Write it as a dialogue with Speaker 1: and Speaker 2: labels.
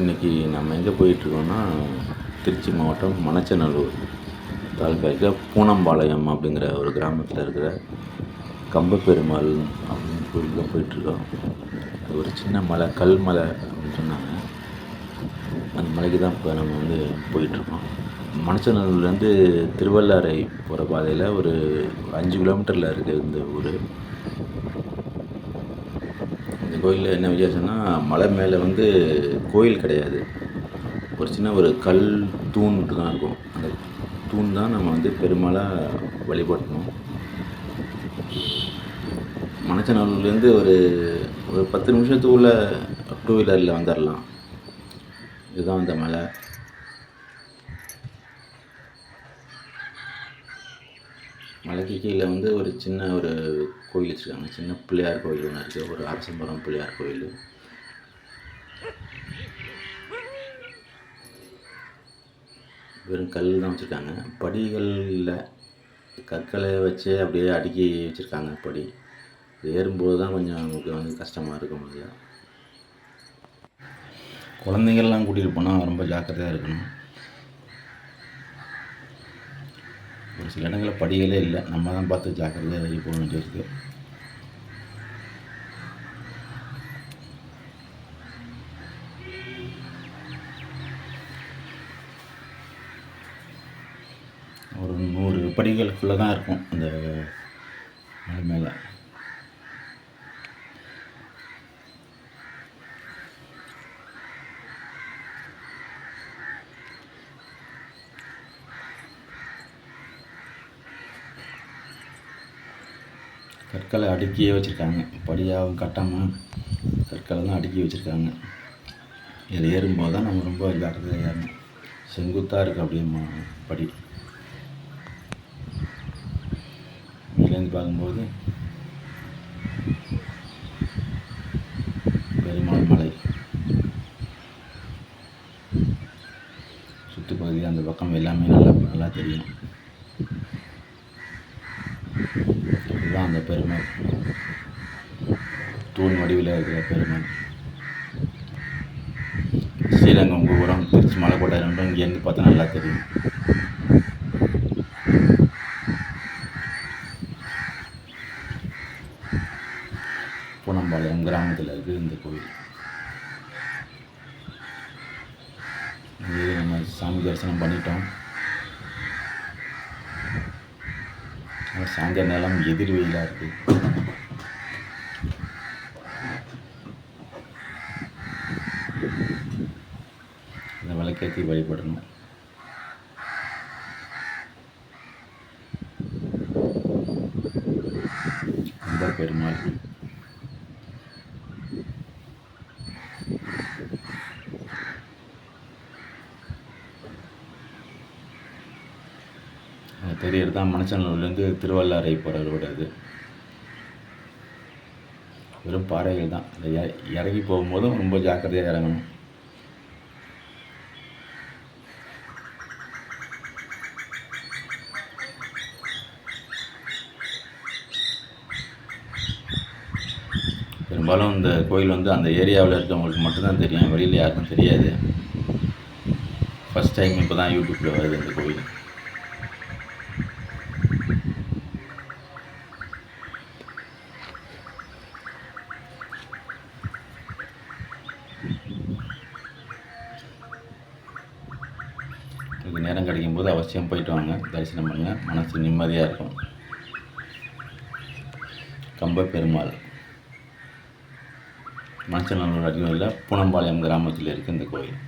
Speaker 1: இன்றைக்கி நம்ம எங்கே போயிட்டுருக்கோம்னா திருச்சி மாவட்டம் மணச்சநல்லூர் தாலுக்காவில் பூனம்பாளையம் அப்படிங்கிற ஒரு கிராமத்தில் இருக்கிற கம்பப்பெருமாள் அப்படின்னு கோயிலுக்கு தான் போயிட்டுருக்கோம். அது ஒரு சின்ன மலை கல் மலை அப்படின்னு சொன்னாங்க. அந்த மலைக்கு தான் இப்போ நம்ம வந்து போயிட்டுருக்கோம். மணச்சநல்லூர்லேருந்து திருவள்ளாறை போகிற பாதையில் ஒரு அஞ்சு கிலோமீட்டரில் இருக்குது இந்த ஊர். கோயிலில் என்ன விசேஷம்னா மலை மேலே வந்து கோயில் கிடையாது. ஒரு சின்ன ஒரு கல் தூண் மட்டும் தான் இருக்கும். அந்த தூண் தான் நம்ம வந்து பெருமாளாக வழிபடணும். மணச்சநல்லூர்லேருந்து ஒரு ஒரு பத்து நிமிஷத்துக்குள்ளே டூ வீலரில் வந்துடலாம் இதுதான் அந்த மலை. மலைக்கு கீழே வந்து ஒரு சின்ன ஒரு கோயில் வச்சுருக்காங்க. சின்ன பிள்ளையார் கோயில் ஒன்று இருக்குது ஒரு அரசம்பரம் பிள்ளையார் கோயில். வெறும் கல் தான் வச்சுருக்காங்க. படிகள் இல்லை கற்களை வச்சு அப்படியே அடுக்கி வச்சுருக்காங்க படி. ஏறும்போது தான் கொஞ்சம் நமக்கு வந்து கஷ்டமாக இருக்கும் இல்லையா? குழந்தைங்கள்லாம் கூட்டிகிட்டு போனால் ரொம்ப ஜாக்கிரதையாக இருக்கணும். ஒரு சில இடங்களில் படிகளே இல்லை. நம்ம தான் பார்த்து ஜாக்கிரதையாக ஏறி போக வேண்டியிருக்கு ஒரு நூறு படிகளுக்குள்ளே தான் இருக்கும் அந்த மலை மேலே. கற்களை அடுக்கியே வச்சுருக்காங்க. படியாகவும் கட்டாமல் கற்களை தான் அடுக்கி வச்சுருக்காங்க. இதில் ஏறும்போது தான் நம்ம ரொம்ப ஜாக்கிரதையாக ஏறணும் செங்குத்தாக இருக்குது அப்படியே படி. மேலேருந்து பார்க்கும்போது பெருமாள் மலை. சுற்றுப்பகுதி அந்த பக்கம் எல்லாமே நல்லா நல்லா தெரியும். இதுதான் அந்த பெருமாள். தூண் வடிவில் இருக்கிற பெருமாள். ஸ்ரீரங்கம் கோபுரம் திருச்சி மலைக்கோட்டை ரெண்டும் இங்கேருந்து பார்த்தா நல்லா தெரியும். பூனம்பாளையம் கிராமத்தில் இருக்குது இந்த கோவில். இங்கே நம்ம சாமி தரிசனம் பண்ணிட்டோம். ஆனா நிலம் நேரம் எதிர் வெயிலாக இருக்குது இந்த விளக்கேற்றி வழிபடணும். ரொம்ப பெருமாள் அது தெரியறது தான் மனுஷனூர்லேருந்து திருவள்ளாறை போகிற ரோடு அது வெறும் பாறைகள் தான். அந்த இற- இறங்கி போகும்போதும் ரொம்ப ஜாக்கிரதையாக இறங்கணும். பெரும்பாலும் இந்த கோயில் வந்து அந்த ஏரியாவில் இருக்கவங்களுக்கு மட்டும்தான் தெரியும். வெளியில் யாருக்கும் தெரியாது. ஃபஸ்ட் டைம் இப்போ தான் யூடியூப்பில் வருது இந்த கோயில். உங்களுக்கு நேரம் கிடைக்கும்போது அவசியம் போயிட்டு வாங்க. தரிசனம் பண்ணுங்க. மனசு நிம்மதியாக இருக்கும். கம்ப பெருமாள். மணச்சநல்லூர் அருகில் பூனம்பாளையம் கிராமத்தில் இருக்குது இந்த கோயில்.